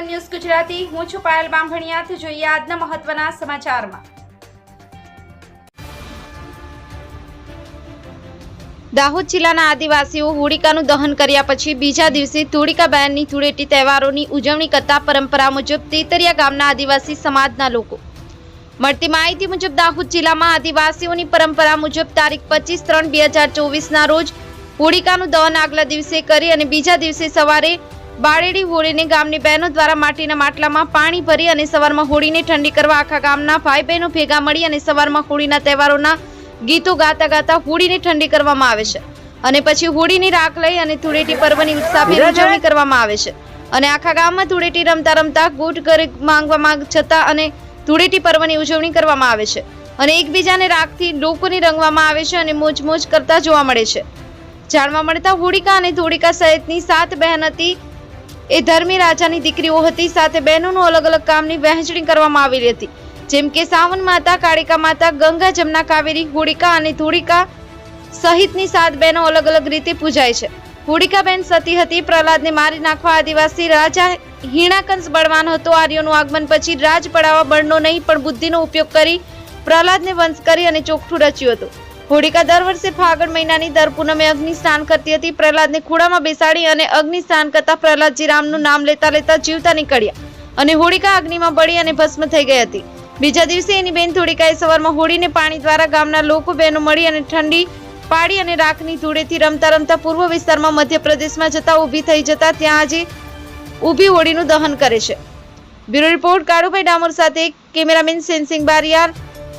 સેવન news Gujarati. હું છું પાયલ બામભણિયાથી જોઈએ આજના મહત્વના સમાચારમાં. દાહોદ જિલ્લાના આદિવાસીઓ હોળિકાનું દહન કર્યા પછી બીજા દિવસે ધોળિકા બહેનની ધૂળેટી તહેવારોની ઉજવણી કરતા પરંપરા મુજબ તેતરિયા ગામના આદિવાસી સમાજના લોકો. મળતી માહિતી મુજબ દાહોદ જિલ્લામાં આદિવાસીઓની પરંપરા મુજબ તારીખ પચીસ ત્રણ બે હજાર ચોવીસના રોજ હોળિકાનું દહન આગલા દિવસે કરી અને બીજા દિવસે સવારે બાળેડી હોળીને ગામની બહેનો દ્વારા માટીના માટલામાં પાણી ભરી અને સવારમાં હોળીને ઠંડી કરવા આખા ગામના ભાઈ બહેનો ભેગા મળી અને સવારમાં હોળીના તહેવારોના ગીતો ગાતા ગાતા હોળીને ઠંડી કરવામાં આવે છે. અને પછી હોળીની રાખ લઈ અને ધૂળેટી પર્વની ઉત્સાહભેર ઉજવણી કરવામાં આવે છે. અને આખા ગામમાં ધૂળેટી રમતા રમતા ગોટ ઘરે માંગવામાં છતાં અને ધૂળેટી પર્વની ઉજવણી કરવામાં આવે છે. અને એકબીજાને રાખથી લોકોને રંગવામાં આવે છે અને મોજ મોજ કરતા જોવા મળે છે. જાણવા મળતા હોળિકા અને ધોળિકા સહિતની સાત બહેન હતી એ ધર્મી રાજાની દીકરીઓ હતી, સાથે બહેનોનું અલગ અલગ કામની વહેંચણી કરવામાં આવેલી હતી. જેમ કે સાવન માતા, કાળિકા માતા, ગંગા જમના કાવેરી હોળિકા અને ધોળિકા સહિતની સાત બહેનો અલગ અલગ રીતે પૂજાય છે. હોળિકાબેન સતી હતી, પ્રહલાદને મારી નાખવા આદિવાસી રાજા હિણાકંસ બળવાન હતો. આર્યોનું આગમન પછી રાજ પડાવવા બળનો નહીં, પણ બુદ્ધિનો ઉપયોગ કરી પ્રહલાદને વંશ કરી અને ચોખ્ઠું રચ્યું હતું. હોળિકા દર વર્ષે ફાગણ મહિનાની દર પૂનમે અગ્નિ સ્નાન કરતી હતી. પ્રહલાદને ખૂણામાં બેસાડી અને અગ્નિ સ્નાન કરતા પ્રહલાદજી રામનું નામ લેતા લેતા જીવતા નીકળ્યા અને હોળિકા અગ્નિમાં બળી અને ભસ્મ થઈ ગઈ હતી. બીજા દિવસે એની બેન થોડીકાએ સવારમાં હોળીને પાણી દ્વારા ગામના લોકો, બહેનો મળી અને ઠંડી પાડી અને રાખની ધૂળેથી રમતા રમતા પૂર્વ વિસ્તારમાં મધ્યપ્રદેશમાં જતા ઊભી થઈ જતા ત્યાં આજે ઊભી હોળીનું દહન કરે છે. બ્યુરો રિપોર્ટ, કાળુભાઈ ડામોર સાથે કેમેરામેન સેન્સિંગ બારિયાર,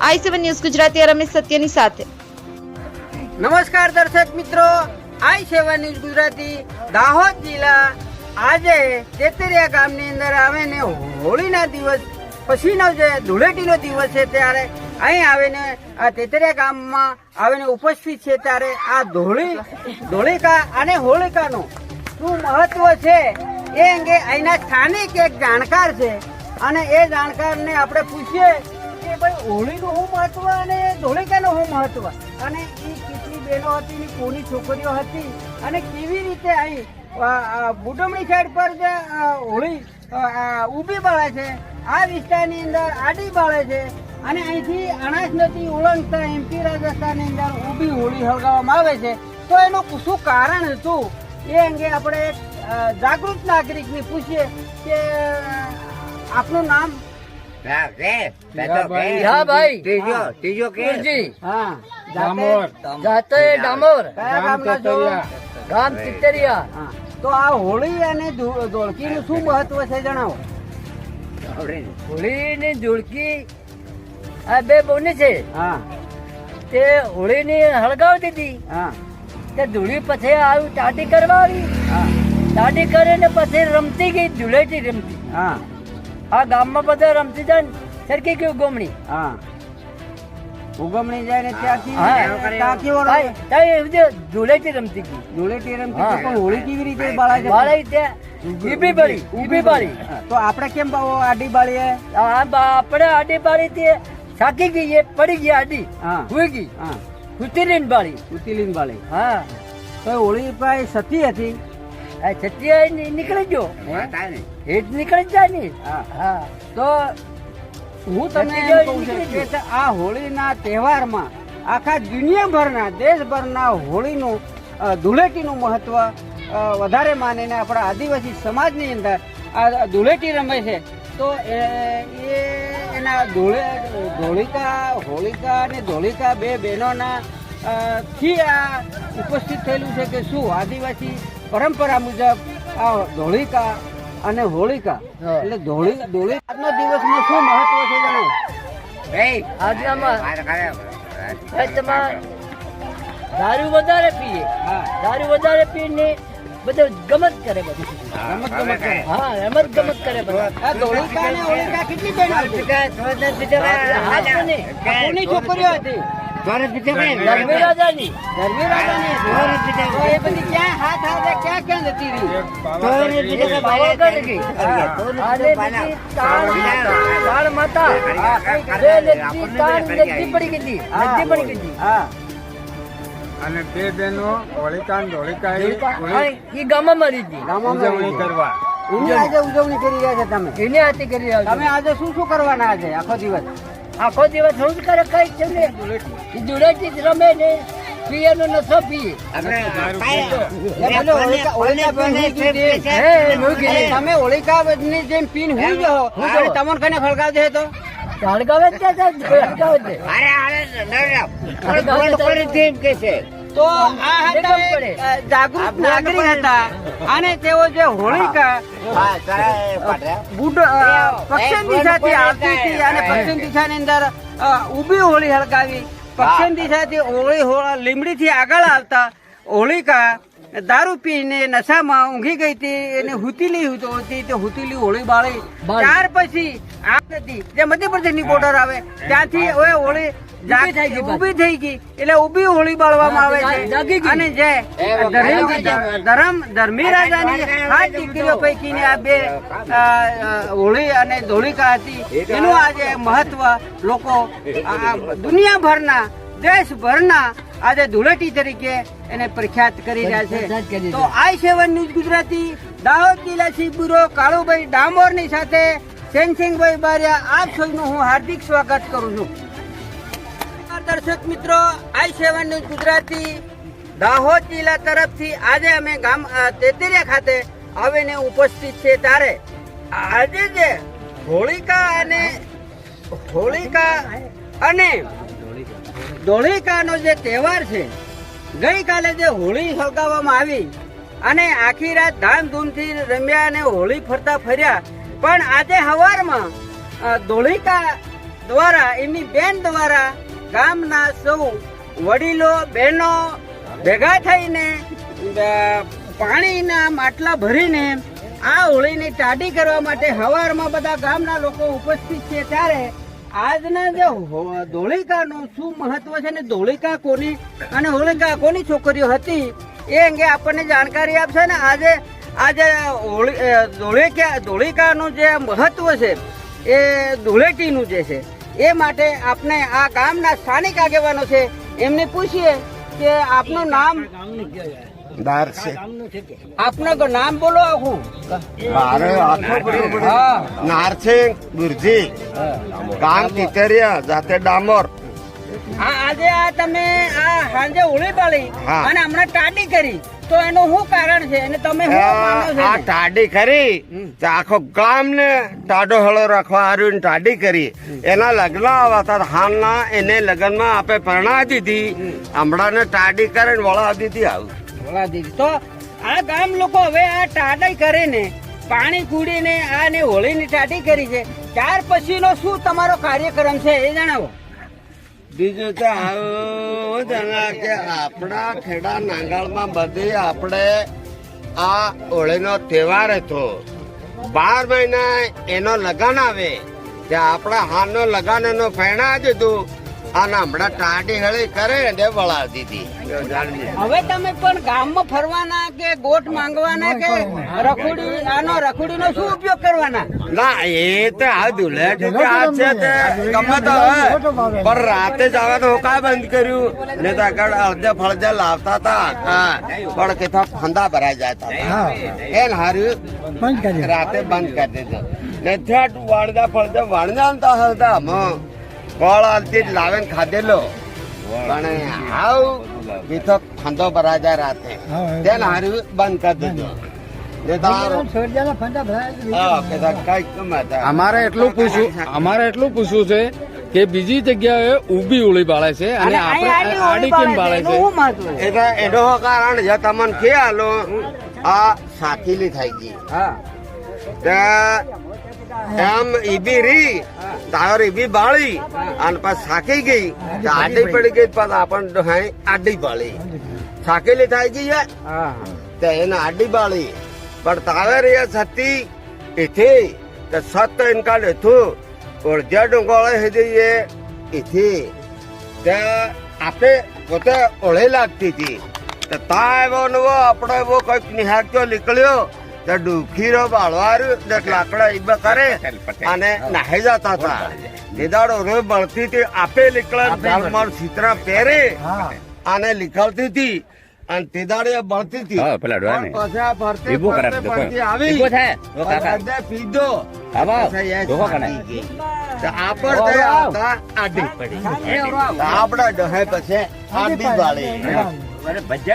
I seven news Gujarati, Ramesh સત્યની સાથે. નમસ્કાર દર્શક મિત્રો, આઈ સેવા ન્યૂઝ ગુજરાતી, દાહોદ જિલ્લા. આજે તેતરિયા ગામની અંદર આવીને હોળીના દિવસ, પછીનો જે ધૂળેટીનો દિવસ છે ત્યારે અહીં આવીને આ તેતરિયા ગામમાં આવીને ઉપસ્થિત છે ત્યારે આ ધોળી, ધોળિકા અને હોળિકાનું શું મહત્વ છે એ અંગે અહીંના સ્થાનિક એક જાણકાર છે. અને એ જાણકારને આપણે પૂછીએ કે ભાઈ હોળીનું શું મહત્વ અને ધોળિકાનું શું મહત્વ? અને એ બહેનો હતી ને કોની છોકરીઓ હતી અને કેવી રીતે અહીં બુડમણી સાઈડ પર જે હોળી ઊભી બળે છે, આ વિસ્તારની અંદર આડી બળે છે અને અહીંથી અનાજ નદી ઓળંગતા, એમપી રાજસ્થાનની અંદર ઊભી હોળી હળગાવવામાં આવે છે. તો એનું શું કારણ હતું? એ અંગે આપણે એક જાગૃત નાગરિકને પૂછીએ કે આપનું નામ? તો આ હોળી અને ધોળકી ધોળકીનું શું મહત્વ છે જણાવો? હોળી ની ધોળકી આ બે બોની છે. હા. તે હોળી ની હળગાવતી દીધી. હા. તે ધૂળી પછી આવ્યું ટાટી કરવા આવી હા. ટાટી કરીને પછી રમતી ગઈ ધૂળેટી રમતી. હા. આ ગામમાં બધા રમતી જાય ને સરખી ગયું ગોમણી હા. ઉગમણી જાય ને ત્યાંથી હા. ટાંકીઓ ત્યાં ધૂળેટી રમતી ગઈ ધૂળેટી રમતી. હતી, પણ હોળી કેવી રીતે બાળાય બાળાય ત્યાં ઈબી બાળી ઈબી બાળી. તો આપણે કેમ આડી બાળીએ? આપણે આડી બાળી તે થાકી ગઈ એ પડી ગઈ આડી. હા. ગઈ. હા. ઉતરીને બાળી. ઉતીલીન બાળી. હા. તો હોળી પાસે સતી હતી. આ છત્રીયા નીકળી ગયો. ને? હેઠ નીકળી જાય ને હા. હા. તો હું તમને કહું છું કે આ હોળીના તહેવારમાં આખા દુનિયાભરના દેશભરના હોળીનું ધૂળેટીનું મહત્વ વધારે માનીને આપણા આદિવાસી સમાજની અંદર આ ધૂળેટી રમે છે. તો એ એ એના ધૂળે ધોળિકા હોળિકા અને ધોળિકા બે બહેનોના થી આ ઉપસ્થિત થયેલું છે કે શું આદિવાસી પરંપરા મુજબ આ ધોળિકા અને હોળિકા. એટલે ધોળી ધોળી આજના દિવસમાં શું મહત્વ છે તમાર દારૂ વધારે પીએ હા દારૂ વધારે પીને બધું ગમત કરે બધું હા, ગમત કરે. હા રમત ગમત કરે બધા આ ધોળિકા અને હોળિકા કેટલી બહેનો હતી? હાથ કોની? આ કોની છોકરીઓ હતી ચોરસ પીછે ભાઈ. રાજાની. ધર્મી રાજાની. હતી. તો એ બધી ક્યાં હાથ હાથે ક્યાં ક્યાં જતી રહી? એક ચોરસ પાવાગઢ ગઈ. પાવાગઢ ગઈ. તાણ તાણ માતા. બે નદી તાણ નદી પડી ગઈ. હતી. નદી પડી ગઈ. હતી. હા. અને બે બહેનો હોળિકા ધોળિકા એ ઈ ગામમાં મરી ગઈ. ઉજવણી કરવા. એની આજે ઉજવણી કરી રહ્યા છે તમે. એની હાથી કરી રહ્યા તમે આજે શું શું કરવાના આજે આખો દિવસ? આખો દિવસ શું જ કરે કઈ છે ને ધૂળેટી જ રમે ને પીએ નો નશો પીએ હે તમે હોળિકા ની જેમ પીન જાઓ. અને તમને કને ફળગાવ દે તો? જ છે છે. અરે કે છે. તો આ હતા જાગૃત નાગરિક હતા. અને તેઓ જે હોળિકા પશ્ચિમ દિશાથી આવતી હતી અને પશ્ચિમ દિશાની અંદર ઊભી હોળી હળગાવી. પશ્ચિમ દિશાથી હોળી લીમડીથી આગળ આવતા હોળિકા દારૂ પીને નશામાં ઊંઘી ગઈ હતી. એને હુતીલી હતી. તે હુતીલી હોળી બાળી. બાળી. ત્યાર પછી આ હતી. જે મધ્યપ્રદેશની બોર્ડર આવે. ત્યાંથી હવે હોળી ઊભી થઈ ગઈ એટલે ઊભી હોળી બાળવામાં આવે છે. અને જે ધર્મ ધર્મ રાજાની આ દીકરીઓ પૈકીની આ બે હોળી અને ધોળિકા હતી. એનું આજે મહત્વ લોકો દુનિયાભરના દેશભરના આજે ધૂળેટી તરીકે એને પ્રખ્યાત કરી રહ્યા છે. છે. તો I seven news Gujarati Dahod જિલ્લાથી bureau Kalubhai ડામોરની સાથે સેનસિંગભાઈ બારિયા આપ સૌનું હું હાર્દિક સ્વાગત કરું છું. દર્શક મિત્રો. I seven news Gujarati. Dahod જિલ્લા તરફથી આજે અમે ગામ તેતરિયા ખાતે આવીને ઉપસ્થિત છે ત્યારે આજે જે હોળિકા અને હોળિકા અને ધોળિકાનો જે તહેવાર છે, ગઈકાલે જે હોળી સળગાવવામાં આવી અને આખી રાત ધામધૂમથી રમ્યા અને હોળી ફરતા ફર્યા. પણ આજે સવારમાં ધોળિકા દ્વારા, એમની બેન દ્વારા ગામના સૌ વડીલો, બહેનો ભેગા થઈને પાણીના માટલા ભરીને, આ હોળીની ટાઢી કરવા માટે હવારમાં બધા ગામના લોકો ઉપસ્થિત છે. ત્યારે આજના જે ધોળિકાનું શું મહત્વ છે ને ધોળિકા કોની અને હોળિકા કોની છોકરીઓ હતી એ અંગે આપણને જાણકારી આપશે ને આજે આજે હોળી ધોળિકા, ધોળિકાનું જે મહત્વ છે એ ધૂળેટીનું જે છે. એ માટે આપણે આ ગામના સ્થાનિક આગેવાનો છે એમને પૂછીએ કે આપનું નામ? આપનું નામ બોલો આખું. મારે આખો પડ્યો હા. નારસિંગ ગુરજી ગામ તિતરિયા જાતે ડામોર. આ આજે આ તમે આ સાંજે હોળી બાળી અને હમણાં ટાડી કરી. તો એનું શું કારણ છે? અને તમે શું માનો છો આ? ટાડી કરી તે આખો ગામ ને ટાડો હળો રાખવા હારું ટાડી કરી. એના લગ્ન આવતા હાલના એને લગ્નમાં આપે પરણા દીધી. હમણાં ને ટાડી કરીને વળા દીધી આવું. વળા દીધી. તો આ ગામ લોકો હવે આ ટાટાઈ કરીને પાણી કુડીને આ ને હોળીની ટાડી કરી છે. ત્યાર પછીનો શું તમારો કાર્યક્રમ છે એ જણાવો. બીજું તો આવું જણા કે આપણા ખેડા નાંગાળમાં બધી આપણે આ હોળીનો તહેવાર હતો. બાર મહિના એનો લગન આવે. ત્યાં આપણા હાલનો લગન એનો ફેણા દીધું. અને હમણાં ટાઢી હળી કરે ને વળાવતી દીધી હવે તમે પણ ગામમાં ફરવાના કે ગોઠ માંગવાના કે રખુડી આનો રખુડીનો શું ઉપયોગ કરવાના? ના એ તો આ દુલે કે આ છે તે ગમે તો હવે. પણ રાતે જવાનું હોકા બંધ કર્યું. ને તો આગળ અડધે ફળદે લાવતા હતા હા પણ કે તો ફંદા ભરાઈ જતા હતા. એને હાર્યું. રાતે બંધ કરી દીધું. ને થેટ વાળદા ફળદે વાણજાનતા હતા અમે ફળ અંતિત જ લાવીને ખાધેલો. પણ હાવ કીધો ફંદો ભરાજા જાય રાતે તેને હાર્યું બંધ કરી દીધો. કે. અમારે એટલું પૂછવું અમારે એટલું પૂછવું છે કે બીજી જગ્યાએ ઊભી ઉળી બાળે છે અને આપણે આડી કેમ બાળે છે એટલે એનો કારણ છે તમને ખ્યાલ આ સાકીલી થઈ ગઈ. હા. એમ ઈબી રી તાર એવી બાળી અને પાછી સાકી ગઈ. આડી પડી ગઈ પછી આપણને ડોહાઈ આડી બાળી. સાકેલી થઈ ગઈ તે એને આડી બાળી. પણ તાવેર એ સતી એથી તે સત ઇનકા લેથું ઓળજ્યા ડુંગોળે હેદી એ એથી. તે આપે પોતે ઓળે લાગતી હતી. તે તા એવો નવો આપણો એવો કંઈક નિહાક્યો નીકળ્યો. તે ડુખીરો બાળવાર્યું એટલે લાકડા ઈબા કરે અને નાહી જતા હતા. નિદાડો રોજ બળતી હતી આપે નીકળે માર સિતરા પહેરે અને લીખવતી હતી. અને તે દાડે બળતી હતી. પેલા ડોહા ને. પછી આ ભરતી ફરતી આવી પીધો. પછી એ ડોહો પછી આડી વાળી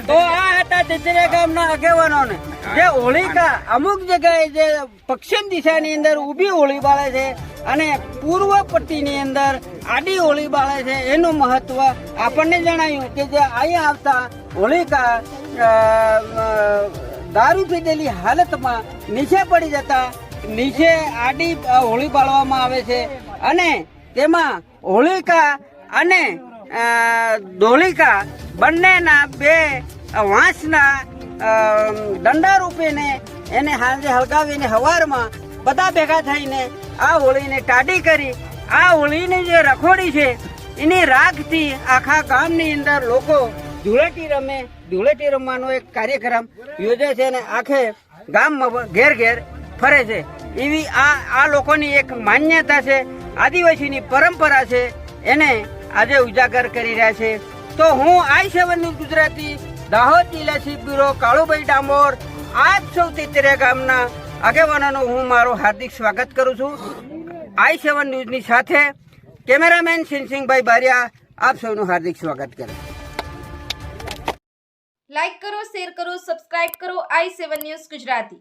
તો આ હતા તેતરિયા ગામના આગેવાનોને. જે હોળિકા અમુક જગ્યાએ જે પશ્ચિમ દિશાની અંદર ઊભી હોળી બાળે છે અને પૂર્વ પટ્ટીની અંદર આડી હોળી બાળે છે એનું મહત્વ આપણને જણાયું કે જે અહીંયા આવતા હોળિકા દારૂ પીધેલી હાલતમાં નીચે પડી જતા નીચે આડી હોળી બાળવામાં આવે છે અને તેમાં હોળિકા અને ધોળિકા બંનેના બે વાંસના દંડા રૂપીને એને હાંજે હળગાવીને હવારમાં બધા ભેગા થઈને આ હોળીને ટાઢી કરી, આ હોળીની જે રખોડી છે, એની રાખથી આખા ગામની અંદર લોકો ધૂળેટી રમે. ધૂળેટી રમવાનો એક કાર્યક્રમ યોજે છે અને આખે ગામમાં ઘેર ઘેર ફરે છે. એવી આ આ લોકોની એક માન્યતા છે. આદિવાસીની પરંપરા છે. એને આજે ઉજાગર કરી રહ્યા છે. તો હું I seven news Gujarati Dahod જિલ્લા ચીફ બ્યુરો કાળુભાઈ ડામોર આપ સૌ તેતરિયા ગામના આગેવાનોનું હું મારું હાર્દિક સ્વાગત કરું છું. આઈ સેવન ન્યૂઝની સાથે કેમેરામેન સિંહસિંહભાઈ બારિયા, આપ સૌનું હાર્દિક સ્વાગત કરે. લાઇક કરો, શેર કરો, સબસ્ક્રાઇબ કરો આઈ સેવન ન્યૂઝ ગુજરાતી.